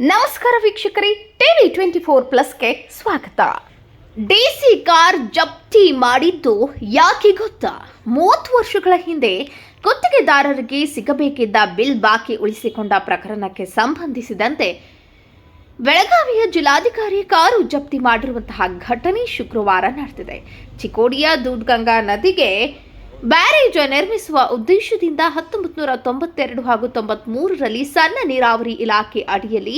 ನಮಸ್ಕಾರ ವೀಕ್ಷಕರೇ, TV twenty four ಪ್ಲಸ್ಗೆ ಸ್ವಾಗತ. ಡಿಸಿ ಕಾರ್ ಜಪ್ತಿ ಮಾಡಿದ್ದು ಯಾಕೆ ಗೊತ್ತಾ? ಮೂವತ್ತು ವರ್ಷಗಳ ಹಿಂದೆ ಗುತ್ತಿಗೆದಾರರಿಗೆ ಸಿಗಬೇಕಿದ್ದ ಬಿಲ್ ಬಾಕಿ ಉಳಿಸಿಕೊಂಡ ಪ್ರಕರಣಕ್ಕೆ ಸಂಬಂಧಿಸಿದಂತೆ ಬೆಳಗಾವಿಯ ಜಿಲ್ಲಾಧಿಕಾರಿ ಕಾರು ಜಪ್ತಿ ಮಾಡಿರುವಂತಹ ಘಟನೆ ಶುಕ್ರವಾರ ನಡೆದಿದೆ. ಚಿಕೋಡಿಯ ದೂದ್ಗಂಗಾ ನದಿಗೆ ಬ್ಯಾರೇಜ್ ನಿರ್ಮಿಸುವ ಉದ್ದೇಶದಿಂದ ಹತ್ತೊಂಬತ್ತು ನೂರ ತೊಂಬತ್ತೆರಡು ಹಾಗೂ ತೊಂಬತ್ಮೂರರಲ್ಲಿ ಸಣ್ಣ ನೀರಾವರಿ ಇಲಾಖೆ ಅಡಿಯಲ್ಲಿ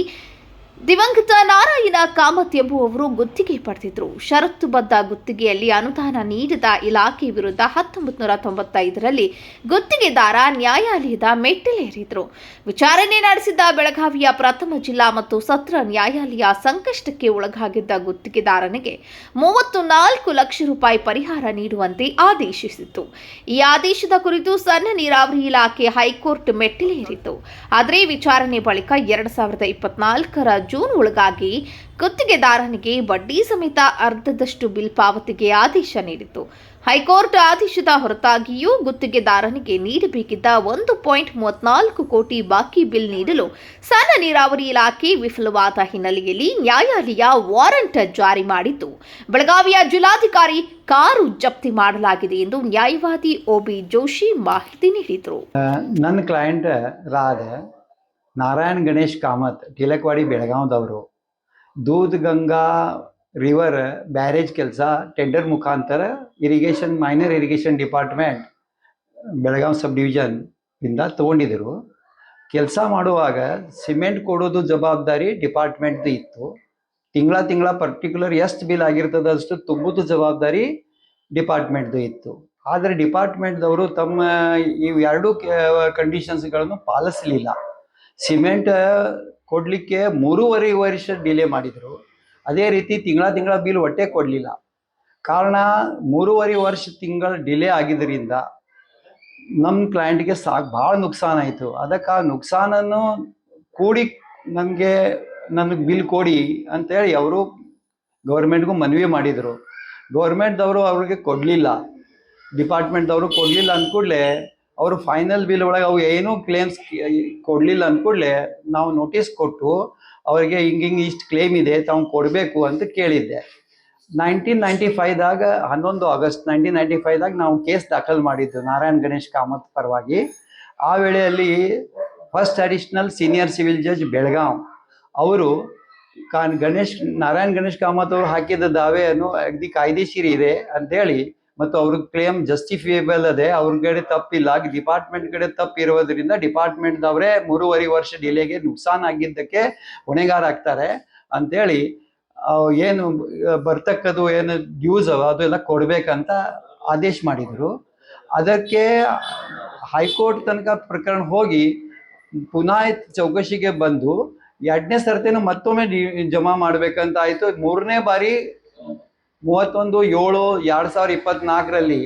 ದಿವಂಗತ ನಾರಾಯಣ ಕಾಮತ್ ಎಂಬುವವರು ಗುತ್ತಿಗೆ ಪಡೆದಿದ್ರು. ಷರತ್ತುಬದ್ಧ ಗುತ್ತಿಗೆಯಲ್ಲಿ ಅನುದಾನ ನೀಡಿದ ಇಲಾಖೆ ವಿರುದ್ಧ ಹತ್ತೊಂಬತ್ತು ನೂರ ತೊಂಬತ್ತೈದರಲ್ಲಿ ಗುತ್ತಿಗೆದಾರ ನ್ಯಾಯಾಲಯದ ಮೆಟ್ಟಿಲೇರಿದ್ರು. ವಿಚಾರಣೆ ನಡೆಸಿದ್ದ ಬೆಳಗಾವಿಯ ಪ್ರಥಮ ಜಿಲ್ಲಾ ಮತ್ತು ಸತ್ರ ನ್ಯಾಯಾಲಯ ಸಂಕಷ್ಟಕ್ಕೆ ಒಳಗಾಗಿದ್ದ ಗುತ್ತಿಗೆದಾರನಿಗೆ ಮೂವತ್ತು ನಾಲ್ಕು ಲಕ್ಷ ರೂಪಾಯಿ ಪರಿಹಾರ ನೀಡುವಂತೆ ಆದೇಶಿಸಿತ್ತು. ಈ ಆದೇಶದ ಕುರಿತು ಸಣ್ಣ ನೀರಾವರಿ ಇಲಾಖೆ ಹೈಕೋರ್ಟ್ ಮೆಟ್ಟಿಲೇರಿತ್ತು. ಆದರೆ ವಿಚಾರಣೆ ಬಳಿಕ ಎರಡು ಸಾವಿರದ ಇಪ್ಪತ್ನಾಲ್ಕರ ಜೂನ್ ಒಳಗಾಗಿ ಗುತ್ತಿಗೆದಾರನಿಗೆ ಬಡ್ಡಿ ಸಮೇತ ಅರ್ಧದಷ್ಟು ಬಿಲ್ ಪಾವತಿಗೆ ಆದೇಶ ನೀಡಿತು ಹೈಕೋರ್ಟ್ ಆದೇಶದ ಹೊರತಾಗಿಯೂ ಗುತ್ತಿಗೆದಾರನಿಗೆ ನೀಡಬೇಕಿದ್ದ ಒಂದು ಪಾಯಿಂಟ್ ಮೂವತ್ನಾಲ್ಕು ಕೋಟಿ ಬಾಕಿ ಬಿಲ್ ನೀಡಲು ಸಣ್ಣ ನೀರಾವರಿ ಇಲಾಖೆ ವಿಫಲವಾದ ಹಿನ್ನೆಲೆಯಲ್ಲಿ ನ್ಯಾಯಾಲಯ ವಾರಂಟ್ ಜಾರಿ ಮಾಡಿತು ಬೆಳಗಾವಿಯ ಜಿಲ್ಲಾಧಿಕಾರಿ ಕಾರು ಜಪ್ತಿ ಮಾಡಲಾಗಿದೆ ಎಂದು ನ್ಯಾಯವಾದಿ ಒಬಿ ಜೋಶಿ ಮಾಹಿತಿ ನೀಡಿದರು. ನನ್ನ ಕ್ಲೈಂಟ್ ರಾದ ನಾರಾಯಣ್ ಗಣೇಶ್ ಕಾಮತ್, ಟಿಲಕ್ವಾಡಿ, ಬೆಳಗಾವ್ದವರು. ದೂದ್ ಗಂಗಾ ರಿವರ್ ಬ್ಯಾರೇಜ್ ಕೆಲಸ ಟೆಂಡರ್ ಮುಖಾಂತರ irrigation minor irrigation department Belgaum sub division ಇಂದ ತಗೊಂಡಿದ್ರು. ಕೆಲಸ ಮಾಡುವಾಗ ಸಿಮೆಂಟ್ ಕೊಡೋದು ಜವಾಬ್ದಾರಿ ಡಿಪಾರ್ಟ್ಮೆಂಟ್ದು ಇತ್ತು. ತಿಂಗಳ ತಿಂಗಳ ಪರ್ಟಿಕ್ಯುಲರ್ ಎಷ್ಟು ಬಿಲ್ ಆಗಿರ್ತದೆ ಅಷ್ಟು ತುಂಬುದು ಜವಾಬ್ದಾರಿ ಡಿಪಾರ್ಟ್ಮೆಂಟ್ದು ಇತ್ತು. ಆದರೆ ಡಿಪಾರ್ಟ್ಮೆಂಟ್ದವರು ತಮ್ಮ ಇವ ಎರಡು ಕಂಡೀಷನ್ಸ್ ಕಂಡೀಷನ್ಸ್ಗಳನ್ನು ಪಾಲಿಸಲಿಲ್ಲ. ಸಿಮೆಂಟ್ ಕೊಡಲಿಕ್ಕೆ ಮೂರುವರೆ ವರ್ಷ ಡಿಲೇ ಮಾಡಿದರು. ಅದೇ ರೀತಿ ತಿಂಗಳ ತಿಂಗಳ ಬಿಲ್ ಒಟ್ಟೆ ಕೊಡಲಿಲ್ಲ. ಕಾರಣ ಮೂರುವರೆ ವರ್ಷ ತಿಂಗಳ ಡಿಲೇ ಆಗಿದ್ದರಿಂದ ನಮ್ಮ ಕ್ಲೈಂಟ್ಗೆ ಸಾಕು ಭಾಳ ನುಕ್ಸಾನ ಆಯಿತು. ಅದಕ್ಕೆ ಆ ನುಕ್ಸಾನನ್ನು ಕೂಡಿ ನನಗೆ ನನಗೆ ಬಿಲ್ ಕೊಡಿ ಅಂತೇಳಿ ಅವರು ಗೌರ್ಮೆಂಟ್ಗೂ ಮನವಿ ಮಾಡಿದರು. ಗೌರ್ಮೆಂಟ್ದವರು ಅವ್ರಿಗೆ ಕೊಡಲಿಲ್ಲ. ಡಿಪಾರ್ಟ್ಮೆಂಟ್ದವರು ಕೊಡಲಿಲ್ಲ ಅಂದ್ಕೂಡಲೇ ಅವರು ಫೈನಲ್ ಬಿಲ್ ಒಳಗೆ ಅವು ಏನೂ ಕ್ಲೇಮ್ಸ್ ಕೊಡಲಿಲ್ಲ ಅಂದ್ಕೂಡ್ಲೆ ನಾವು ನೋಟಿಸ್ ಕೊಟ್ಟು ಅವರಿಗೆ ಹಿಂಗೆ ಹಿಂಗೆ ಇಷ್ಟು ಕ್ಲೇಮ್ ಇದೆ, ತಾವು ಕೊಡಬೇಕು ಅಂತ ಕೇಳಿದ್ದೆ. ನೈನ್ಟೀನ್ ನೈಂಟಿ ಫೈವ್ದಾಗ ಹನ್ನೊಂದು ಆಗಸ್ಟ್ ನೈನ್ಟೀನ್ ನೈಂಟಿ ಫೈವ್ದಾಗ ನಾವು ಕೇಸ್ ದಾಖಲು ಮಾಡಿದ್ದು ನಾರಾಯಣ್ ಗಣೇಶ್ ಕಾಮತ್ ಪರವಾಗಿ. ಆ ವೇಳೆಯಲ್ಲಿ first additional senior civil judge Belgaum ಅವರು ಕಾನ್, ಗಣೇಶ್, ನಾರಾಯಣ್ ಗಣೇಶ್ ಕಾಮತ್ ಅವರು ಹಾಕಿದ ದಾವೆಯನ್ನು ಅಗದಿ ಕಾಯ್ದೆಶೀರಿ ಇದೆ ಅಂತೇಳಿ ಮತ್ತು ಅವ್ರ ಕ್ಲೇಮ್ ಜಸ್ಟಿಫಿಯೇಬಲ್ ಅದೇ. ಅವ್ರ ಕಡೆ ತಪ್ಪಿಲ್ಲ ಡಿಪಾರ್ಟ್ಮೆಂಟ್ ಕಡೆ ತಪ್ಪು ಇರೋದ್ರಿಂದ ಡಿಪಾರ್ಟ್ಮೆಂಟ್ದವರೇ ಮೂರುವರೆ ವರ್ಷ ಡಿಲೇಗೆ ನುಕ್ಸಾನ್ ಆಗಿದ್ದಕ್ಕೆ ಹೊಣೆಗಾರ ಆಗ್ತಾರೆ. ಅಂತೇಳಿ ಏನು ಬರ್ತಕ್ಕದು ಏನು ಡ್ಯೂಸ್ ಅವ ಅದೆಲ್ಲ ಕೊಡ್ಬೇಕಂತ ಆದೇಶ ಮಾಡಿದರು. ಅದಕ್ಕೆ ಹೈಕೋರ್ಟ್ ತನಕ ಪ್ರಕರಣ ಹೋಗಿ ಪುನಃ ಚೌಕಶಿಗೆ ಬಂದು ಎರಡನೇ ಸರ್ತಿನೂ ಮತ್ತೊಮ್ಮೆ ಜಮಾ ಮಾಡ್ಬೇಕಂತ ಆಯಿತು. ಮೂರನೇ ಬಾರಿ ಮೂವತ್ತೊಂದು ಏಳು ಎರಡು ಸಾವಿರ ಇಪ್ಪತ್ನಾಲ್ಕರಲ್ಲಿ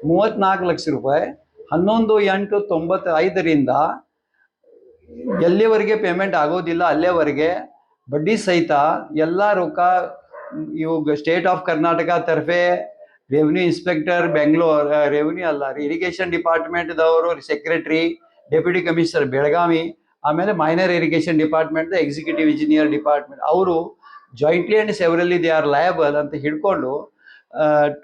ಮೂವತ್ನಾಲ್ಕು ಲಕ್ಷ ರೂಪಾಯಿ, ಹನ್ನೊಂದು ಎಂಟು ತೊಂಬತ್ತೈದರಿಂದ ಎಲ್ಲಿವರೆಗೆ ಪೇಮೆಂಟ್ ಆಗೋದಿಲ್ಲ, ಅಲ್ಲೇವರೆಗೆ ಬಡ್ಡಿ ಸಹಿತ ಎಲ್ಲ ರೊಕ್ಕ ಇವು ಸ್ಟೇಟ್ ಆಫ್ ಕರ್ನಾಟಕ ತರಫೆ ರೆವಿನ್ಯೂ ಇನ್ಸ್ಪೆಕ್ಟರ್ ಬೆಂಗಳೂರು ರೆವಿನ್ಯೂ ಅಲ್ಲ ಇರಿಗೇಷನ್ ಡಿಪಾರ್ಟ್ಮೆಂಟ್ದವರು ಸೆಕ್ರೆಟ್ರಿ ಡೆಪ್ಯೂಟಿ ಕಮಿಷನರ್ ಬೆಳಗಾವಿ, ಆಮೇಲೆ minor irrigation department executive engineer department ಅವರು jointly and severally they are liable ಅಂತ ಹಿಡ್ಕೊಂಡು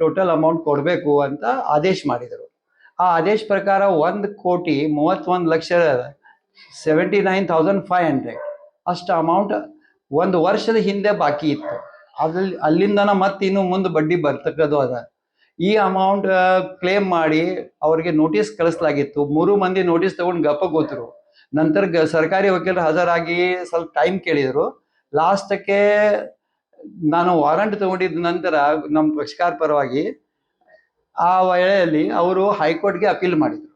ಟೋಟಲ್ ಅಮೌಂಟ್ ಕೊಡಬೇಕು ಅಂತ ಆದೇಶ ಮಾಡಿದರು. ಆ ಆದೇಶ ಪ್ರಕಾರ ಒಂದು ಕೋಟಿ ಮೂವತ್ತೊಂದು lakh seventy nine thousand five hundred ಅಷ್ಟು ಅಮೌಂಟ್ ಒಂದು ವರ್ಷದ ಹಿಂದೆ ಬಾಕಿ ಇತ್ತು. ಅದ್ರಲ್ಲಿ, ಅಲ್ಲಿಂದನ ಮತ್ತೆ ಇನ್ನು ಮುಂದೆ ಬಡ್ಡಿ ಬರ್ತಕ್ಕದು ಅದ. ಈ ಅಮೌಂಟ್ ಕ್ಲೇಮ್ ಮಾಡಿ ಅವ್ರಿಗೆ ನೋಟಿಸ್ ಕಳಿಸಲಾಗಿತ್ತು. ಮೂರು ಮಂದಿ ನೋಟಿಸ್ ತಗೊಂಡು ಗಪ್ಪ ಗೊತ್ತರು ನಂತರ ಸರ್ಕಾರಿ ವಕೀಲರು ಹಾಜರಾಗಿ ಸ್ವಲ್ಪ ಟೈಮ್ ಕೇಳಿದರು. ಲಾಸ್ಟಕ್ಕೆ ನಾನು ವಾರಂಟ್ ತಗೊಂಡಿದ್ದ ನಂತರ ನಮ್ಮ ಪಕ್ಷಕಾರ ಪರವಾಗಿ ಆ ವೇಳೆಯಲ್ಲಿ ಅವರು ಹೈಕೋರ್ಟ್ಗೆ ಅಪೀಲ್ ಮಾಡಿದರು.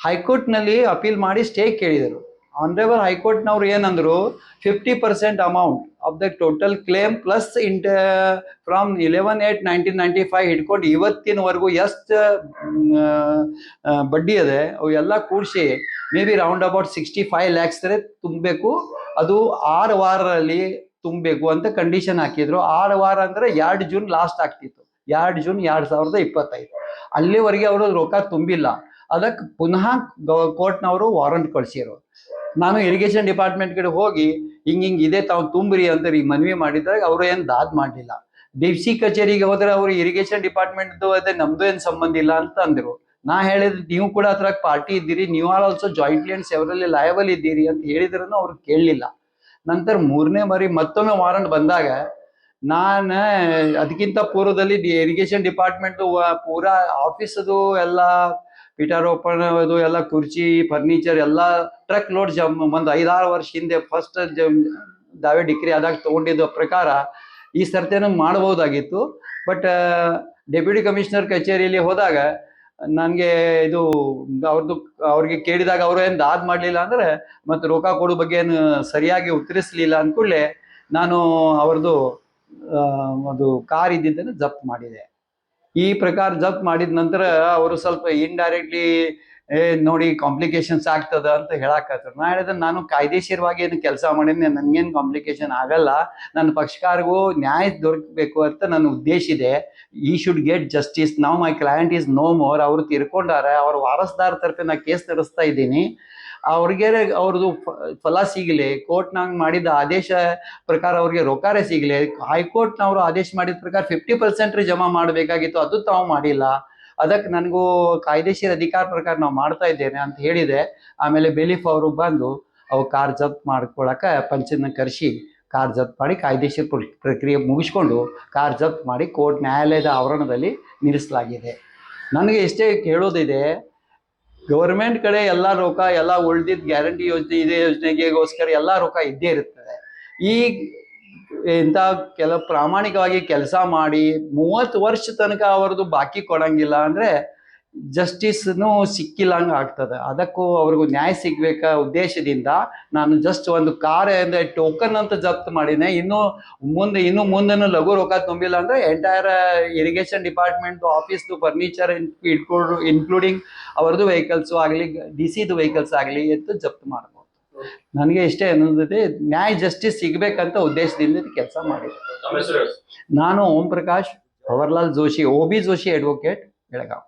ಹೈಕೋರ್ಟ್ನಲ್ಲಿ ಅಪೀಲ್ ಮಾಡಿ ಸ್ಟೇ ಕೇಳಿದರು. ಆನರೇಬಲ್ ಹೈಕೋರ್ಟ್ನವ್ರು ಏನಂದರು, fifty percent amount of the total claim plus ಇಂಟ, from eleven eight nineteen ninety five ಹಿಡ್ಕೊಂಡು ಇವತ್ತಿನವರೆಗೂ ಎಷ್ಟು ಬಡ್ಡಿ ಅದೆ ಅವು ಎಲ್ಲ ಕೂಡಿಸಿ may be round about sixty five lakhs ತುಂಬಬೇಕು. ಅದು ಆರು ವಾರದಲ್ಲಿ ತುಂಬಬೇಕು ಅಂತ ಕಂಡೀಷನ್ ಹಾಕಿದ್ರು. ಆರು ವಾರ ಅಂದ್ರೆ ಎರಡು ಜೂನ್ ಲಾಸ್ಟ್ ಆಗ್ತಿತ್ತು. ಎರಡು ಜೂನ್ ಎರಡ್ ಸಾವಿರದ ಇಪ್ಪತ್ತೈದು. ಅಲ್ಲಿವರೆಗೆ ಅವರು ರೊಕ್ಕ ತುಂಬಿಲ್ಲ. ಅದಕ್ಕೆ ಪುನಃ ಕೋರ್ಟ್ನವರು ವಾರಂಟ್ ಕಳಿಸಿರು ನಾನು ಇರಿಗೇಷನ್ ಡಿಪಾರ್ಟ್ಮೆಂಟ್ ಕಡೆ ಹೋಗಿ ಹಿಂಗ್ ಹಿಂಗ್ ಇದೆ ತಾವು ತುಂಬ್ರಿ ಅಂತ ಈ ಮನವಿ ಮಾಡಿದಾಗ ಅವರು ಏನ್ ದಾದ್ ಮಾಡಲಿಲ್ಲ. ಡಿ ಸಿ ಕಚೇರಿಗೆ ಹೋದ್ರೆ ಅವರು ಇರಿಗೇಷನ್ ಡಿಪಾರ್ಟ್ಮೆಂಟ್ ಅದೇ ನಮ್ದು ಏನ್ ಸಂಬಂಧ ಇಲ್ಲ ಅಂತ ಅಂದ್ರು. ನಾ ಹೇಳಿದ್ ನೀವು ಕೂಡ ಅದ್ರಾಗ ಪಾರ್ಟಿ ಇದ್ದೀರಿ, ನೀವು are also jointly and severally liable ಇದ್ದೀರಿ ಅಂತ ಹೇಳಿದ್ರು ಅವ್ರು ಕೇಳಲಿಲ್ಲ. ನಂತರ ಮೂರನೇ ಬಾರಿ ಮತ್ತೊಮ್ಮೆ ವಾರಂಟ್ ಬಂದಾಗ ನಾನು ಅದಕ್ಕಿಂತ ಪೂರ್ವದಲ್ಲಿ ಇರಿಗೇಷನ್ ಡಿಪಾರ್ಟ್ಮೆಂಟ್ ಪೂರಾ ಆಫೀಸದು ಎಲ್ಲ ಪೀಠಾರೋಪಣ ಅದು ಎಲ್ಲ ಕುರ್ಚಿ ಫರ್ನಿಚರ್ ಎಲ್ಲ ಟ್ರಕ್ ಲೋಡ್ ಜಮ್ ಒಂದು ಐದಾರು ವರ್ಷ ಹಿಂದೆ ಫಸ್ಟ್ ದಾವೆ ಡಿಗ್ರಿ ಆದಾಗ ತಗೊಂಡಿದ್ದ ಪ್ರಕಾರ ಈ ಸರ್ತಿನೂ ಮಾಡಬಹುದಾಗಿತ್ತು. ಬಟ್ ಡೆಪ್ಯೂಟಿ ಕಮಿಷನರ್ ಕಚೇರಿಯಲ್ಲಿ ಹೋದಾಗ ನನಗೆ ಇದು ಅವ್ರದ್ದು ಅವ್ರಿಗೆ ಕೇಳಿದಾಗ ಅವರು ಏನು ದಾದ್ ಮಾಡಲಿಲ್ಲ ಅಂದ್ರೆ ಮತ್ತೆ ರೋಕ ಕೊಡೋ ಬಗ್ಗೆ ಏನು ಸರಿಯಾಗಿ ಉತ್ತರಿಸಲಿಲ್ಲ ಅಂದ್ಕೂಡಲೇ ನಾನು ಅವ್ರದ್ದು ಅದು ಕಾರ್ ಇದ್ದಿದ್ದನ್ನು ಜಪ್ತ್ ಮಾಡಿದೆ. ಈ ಪ್ರಕಾರ ಜಪ್ತ್ ಮಾಡಿದ ನಂತರ ಅವರು ಸ್ವಲ್ಪ ಇಂಡೈರೆಕ್ಟ್ಲಿ ಏ, ನೋಡಿ ಕಾಂಪ್ಲಿಕೇಶನ್ಸ್ ಆಗ್ತದ ಅಂತ ಹೇಳಾಕತ್ರು. ನಾ ಹೇಳಿದ್ರೆ ನಾನು ಕಾಯ್ದೇಶೀರವಾಗಿ ಏನು ಕೆಲಸ ಮಾಡಿದ್ನೆ, ನನ್ಗೇನು ಕಾಂಪ್ಲಿಕೇಶನ್ ಆಗಲ್ಲ. ನನ್ನ ಪಕ್ಷಕಾರಗೂ ನ್ಯಾಯ ದೊರಕಬೇಕು ಅಂತ ನನ್ನ ಉದ್ದೇಶ ಇದೆ. ಈ ಶುಡ್ ಗೆಟ್ ಜಸ್ಟಿಸ್ ನಾವು my client is no more ಅವರು ತಿರ್ಕೊಂಡಾರೆ. ಅವ್ರ ವಾರಸ್ದಾರ ತರಫೆ ನಾ ಕೇಸ್ ನಡೆಸ್ತಾ ಇದ್ದೀನಿ. ಅವ್ರಿಗೆ ಅವ್ರದ್ದು ಫಲ ಸಿಗಲಿ. ಕೋರ್ಟ್ನಾಗ ಮಾಡಿದ ಆದೇಶ ಪ್ರಕಾರ ಅವ್ರಿಗೆ ರೊಕ್ಕಾರೆ ಸಿಗಲಿ. ಹೈಕೋರ್ಟ್ನವರು ಆದೇಶ ಮಾಡಿದ ಪ್ರಕಾರ ಫಿಫ್ಟಿ ಪರ್ಸೆಂಟ್ ಜಮಾ ಮಾಡಬೇಕಾಗಿತ್ತು. ಅದು ತಾವು ಮಾಡಿಲ್ಲ. ಅದಕ್ಕೆ ನನಗೂ ಕಾಯ್ದೆಶೀರ ಅಧಿಕಾರ ಪ್ರಕಾರ ನಾವು ಮಾಡ್ತಾ ಇದ್ದೇನೆ ಅಂತ ಹೇಳಿದೆ. ಆಮೇಲೆ ಬೆಲೀಫ್ ಅವರು ಬಂದು ಅವು ಕಾರ್ ಜಪ್ತ್ ಮಾಡ್ಕೊಳಕ ಪಂಚನ ಕರೆಸಿ ಕಾರ್ ಜಪ್ತ್ ಮಾಡಿ ಕಾಯ್ದೆಶೀರ ಪ್ರಕ್ರಿಯೆ ಮುಗಿಸ್ಕೊಂಡು ಕಾರ್ ಜಪ್ತ್ ಮಾಡಿ ಕೋರ್ಟ್ ನ್ಯಾಯಾಲಯದ ಆವರಣದಲ್ಲಿ ನಿಲ್ಲಿಸಲಾಗಿದೆ. ನನಗೆ ಇಷ್ಟೇ ಕೇಳೋದಿದೆ ಗೌರ್ಮೆಂಟ್ ಕಡೆ ಎಲ್ಲ ರೊಕ್ಕ ಎಲ್ಲ ಉಳ್ದಿದ್ದ ಗ್ಯಾರಂಟಿ ಯೋಜನೆ, ಇದೆ ಯೋಜನೆಗೆಗೋಸ್ಕರ ಎಲ್ಲ ರೊಕ್ಕ ಇದ್ದೇ ಇರುತ್ತದೆ. ಈ ಇಂಥ ಕೆಲ ಪ್ರಾಮಾಣಿಕವಾಗಿ ಕೆಲಸ ಮಾಡಿ ಮೂವತ್ತು ವರ್ಷ ತನಕ ಅವ್ರದ್ದು ಬಾಕಿ ಕೊಡಂಗಿಲ್ಲ ಅಂದ್ರೆ ಜಸ್ಟಿಸ್ನು ಸಿಕ್ಕಿಲ್ಲ ಹಂಗ ಆಗ್ತದೆ. ಅದಕ್ಕೂ ಅವ್ರಿಗೂ ನ್ಯಾಯ ಸಿಗ್ಬೇಕ ಉದ್ದೇಶದಿಂದ ನಾನು ಜಸ್ಟ್ ಒಂದು ಕಾರ್ ಅಂದ್ರೆ ಟೋಕನ್ ಅಂತ ಜಪ್ತ್ ಮಾಡಿದೆ ಇನ್ನು ಮುಂದೆ, ಇನ್ನು ಮುಂದೆನೂ ಲಘು ರೊಕ್ಕ ತುಂಬಿಲ್ಲ ಅಂದ್ರೆ ಎಂಟೈರ್ ಇರಿಗೇಷನ್ ಡಿಪಾರ್ಟ್ಮೆಂಟ್ ಆಫೀಸ್ದು ಫರ್ನಿಚರ್ ಇನ್ಕ್ಲೂಡ್ ಇನ್ಕ್ಲೂಡಿಂಗ್ ಅವ್ರದ್ದು ವೆಹಿಕಲ್ಸು ಆಗಲಿ ಡಿ ಸಿದು ವೆಹಿಕಲ್ಸ್ ಆಗಲಿ ಅಂತ ಜಪ್ತ್ ಮಾಡ್ಬೋದು. ನನಗೆ ಇಷ್ಟೇ ಅನ್ನೋದಿದೆ ನ್ಯಾಯ ಜಸ್ಟಿಸ್ ಸಿಗಬೇಕಂತ ಉದ್ದೇಶದಿಂದ ಕೆಲಸ ಮಾಡಿದೆ. ನಾನು Om Prakash Pawarlal Joshi O B Joshi advocate Belgaum.